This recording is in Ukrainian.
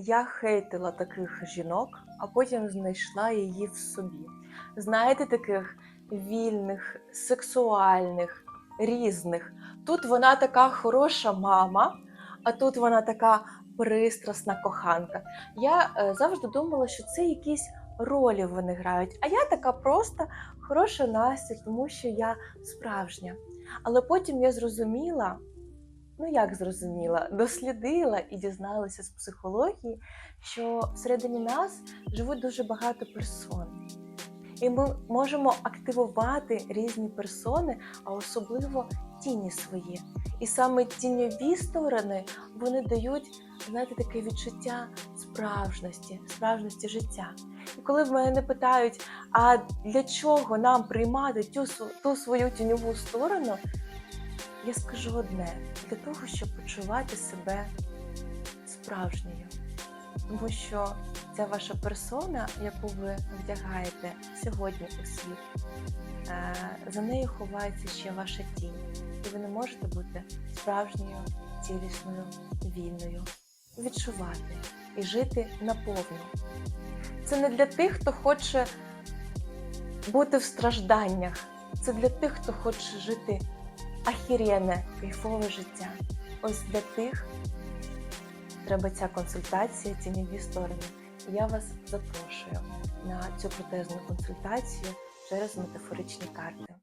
Я хейтила таких жінок, а потім знайшла її в собі. Знаєте, таких вільних, сексуальних, різних. Тут вона така хороша мама, а тут вона така пристрасна коханка. Я е, завжди думала, що це якісь ролі вони грають. А я така просто хороша Настя, тому що я справжня. Але потім я зрозуміла, ну як зрозуміла, дослідила і дізналася з психології, що всередині нас живуть дуже багато персон. І ми можемо активувати різні персони, а особливо тіні свої. І саме тіньові сторони вони дають, знаєте, таке відчуття справжності, справжності життя. І коли в мене питають, а для чого нам приймати ту, ту свою тіньову сторону, я скажу одне: для того, щоб почувати себе справжньою. Тому що ця ваша персона, яку ви вдягаєте сьогодні у світ, е, за нею ховається ще ваша тінь. І ви не можете бути справжньою, цілісною, вільною, відчувати і жити наповну. Це не для тих, хто хоче бути в стражданнях. Це для тих, хто хоче жити ахірєне, кайфове життя. Ось для тих треба ця консультація, тіньові сторони. Я вас запрошую на цю протезну консультацію через метафоричні карти.